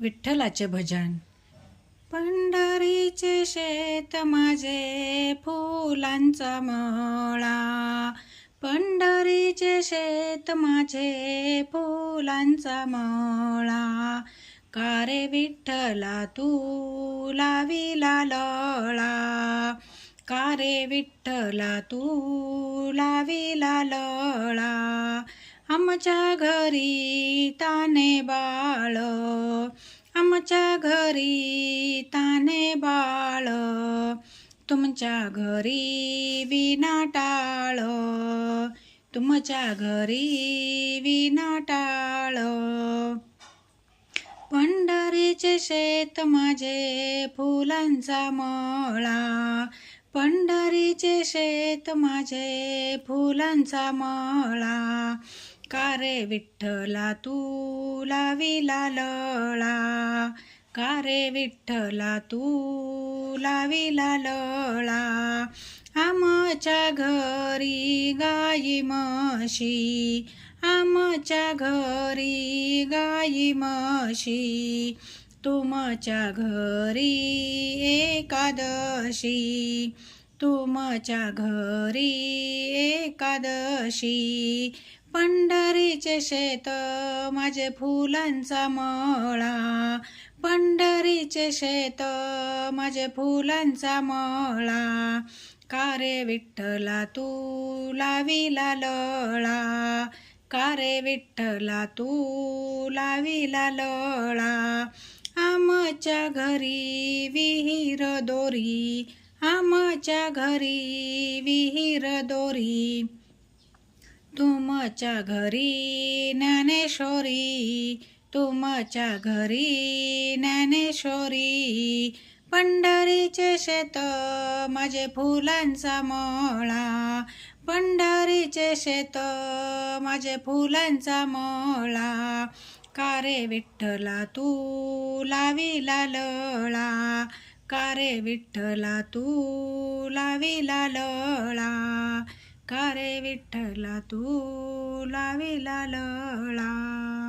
विठ्ठलाचे भजन. पंढरीचे शेत माझे फुलांचा मळा. पंढरीचे शेत माझे फुलांचा मळा. का रे विठ्ठला तू लाविला लळा? का रे विठ्ठला तू लाविला लळा? आमच्या घरी ताने बाळ. तुमच्या घरी ताने बाळ तुमच्या घरी विना टाळ तुमच्या घरी विना टाळ. पंढरीचे शेत माझे फुलांचा मळा पंढरीचे शेत माझे फुलांचा मळा रे विठ्ठला तू लाविला लळा. का रे विठ्ठला तू लाविला लळा? आमच्या घरी गाई म्हशी. आमच्या घरी गाई म्हशी. तुमच्या घरी एकादशी. तुमच्या घरी एकादशी. पंढरीचे शेत माझे फुलांचा मळा. पंढरीचे शेत माझे फुलांचा मळा. का रे विठ्ठला तू लाविला लळा? का रे विठ्ठला तू लाविला लळा? आमच्या घरी विहीर दोरी. आमच्या घरी विहीर दोरी. तुमच्या घरी ज्ञानेश्वरी. तुमच्या घरी ज्ञानेश्वरी. पंढरीचे शेत माझे फुलांचा मळा. पंढरीचे शेत माझे फुलांचा मळा. का रे विठ्ठला तू लावी लळा. का रे विठ्ठला तू लाविला लळा. का रे विठ्ठला तू लाविला लळा.